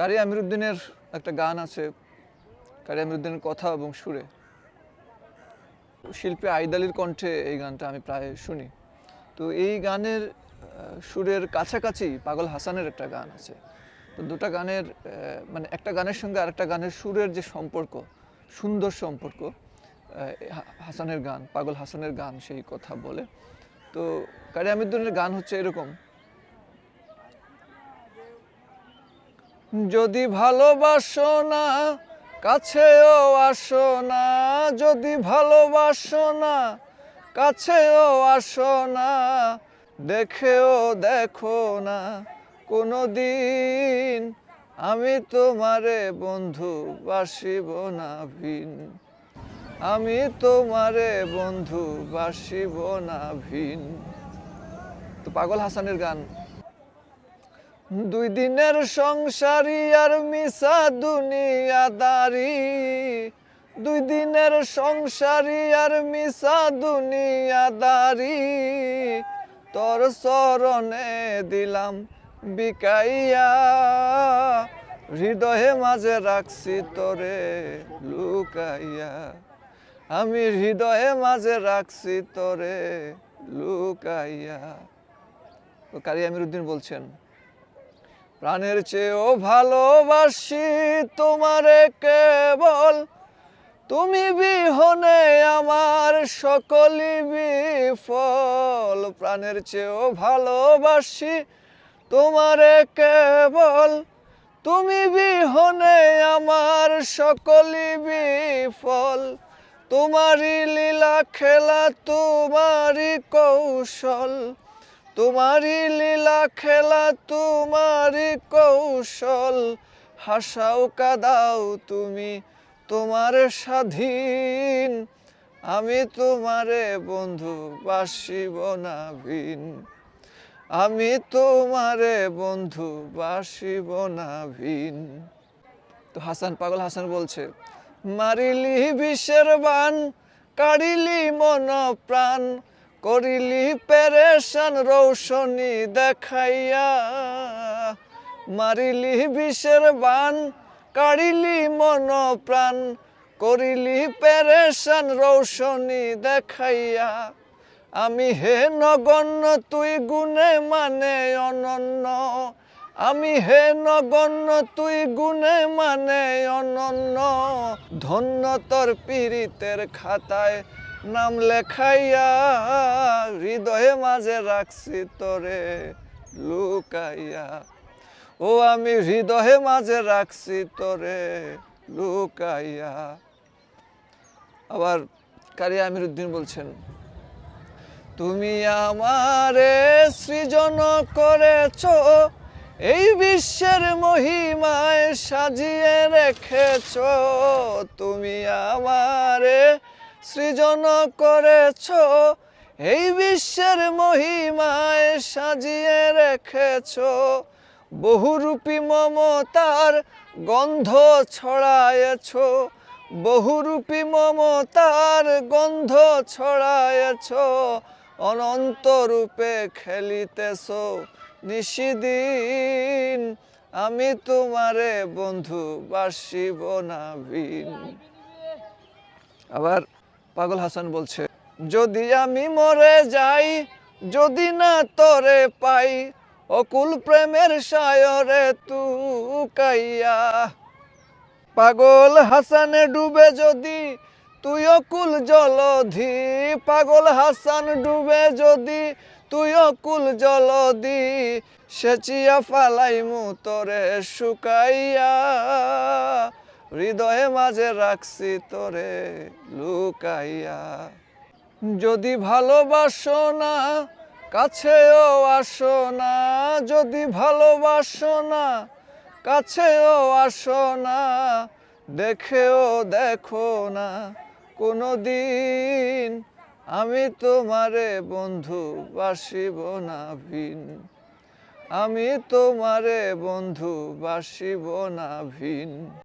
কারি আমিরুদ্দিনের একটা গান আছে, কারি আমিরুদ্দিনের কথা এবং সুরে। শিল্পী আইদালির কণ্ঠে এই গানটা আমি প্রায় শুনি। তো এই গানের সুরের কাছাকাছি পাগল হাসানের একটা গান আছে। তো দুটা গানের মানে একটা গানের সঙ্গে আরেকটা গানের সুরের যে সম্পর্ক, সুন্দর সম্পর্ক হাসানের গান, পাগল হাসানের গান সেই কথা বলে। তো কারি আমিরুদ্দিনের গান হচ্ছে এরকম যদি ভালোবাসো না, কাছেও আসো না। যদি ভালোবাসো না, কাছেও আসো না। দেখেও দেখো না কোনো দিন আমি তোমারে বন্ধু বাসিব না ভিন। আমি তোমারে বন্ধু বাসিব না ভিন। তো পাগল হাসানের গান। দুই দিনের সংসারী আর মিশা দুনিয়াদারি দুই দিনের সংসারী আর মিশা দুনিয়াদারি তোর চরণে দিলাম বিকাইয়া, হৃদয়ে মাঝে রাখছি তোরে লুকাইয়া। আমি হৃদয়ে মাঝে রাখছি তোরে লুকাইয়া। কারি আমিরুদ্দিন বলছেন প্রাণের চেয়েও ভালোবাসি তোমারে কেবল। তুমি বিহনে আমার সকলই বিফল। প্রাণের চেয়েও ভালোবাসি তোমারে কেবল। তুমি বিহনে আমার সকলই বিফল। তোমারই লীলা খেলা, তোমারই কৌশল। তোমারই লীলা খেলা, তোমারই কৌশল। হাসাও কাদাও তুমি তোমার স্বাধীন। আমি তোমারে বন্ধু বাসিব না ভিন আমি তোমারে বন্ধু বাসিব না ভিন তো হাসান, পাগল হাসান বলছে, মারিলি বিশ্বের বান, কাড়িলি মন প্রাণ করিলি পেরেশান রৌশনি দেখাইয়া, মারিলি বিষের বান, কাড়িলি মন প্রাণ, করিলি পেরেশান রৌশনি দেখাইয়া, আমি হে নগণ্য, তুই গুণে মানে অনন্য, আমি হে নগণ্য, তুই গুণে মানে অনন্য, ধন্য তোর পীড়িতের খাতায় নাম লেখাইয়া হৃদয়ে মাঝে রাখছি তোরে, লুকাইয়া। ও, আমি হৃদয়ে মাঝে রাখছি তোরে, লুকাইয়া। আবার কারি আমিরুদ্দিন বলছেন, তুমি আমারে সৃজন করেছ, এই বিশ্বের মহিমায় সাজিয়ে রেখেছ। তুমি আমারে সৃজন করেছ, এই বিশ্বের মহিমায় সাজিয়ে রেখেছ। বহুরূপী মমতার গন্ধ ছড়ায়েছ, বহুরূপী মমতার গন্ধ ছড়ায়েছ। অনন্ত রূপে খেলিতেছ, নিশিদিন আমি তোমারে বন্ধু, বাসিব না ভিন। আবার পাগল হাসান বলছে, যদি আমি মরে যাই, যদি না তোরে পাই, অকুল প্রেমের সায়রে তু কাইয়া পাগল হাসানে ডুবে যদি, তুই অকুল জলধি। পাগল হাসান ডুবে যদি, তুই অকুল জলধি। সেচিয়া ফালাইমু তোরে শুকাইয়া। হৃদয়ে মাঝে রাখছি তোরে লুকাইয়া। যদি ভালোবাসো না, কাছেও আসো না। যদি ভালোবাসো না, কাছেও আসো না। দেখেও দেখো না কোনো দিন আমি তোমারে বন্ধু বাসিব না ভিন। আমি তোমারে বন্ধু বাসিব না ভিন।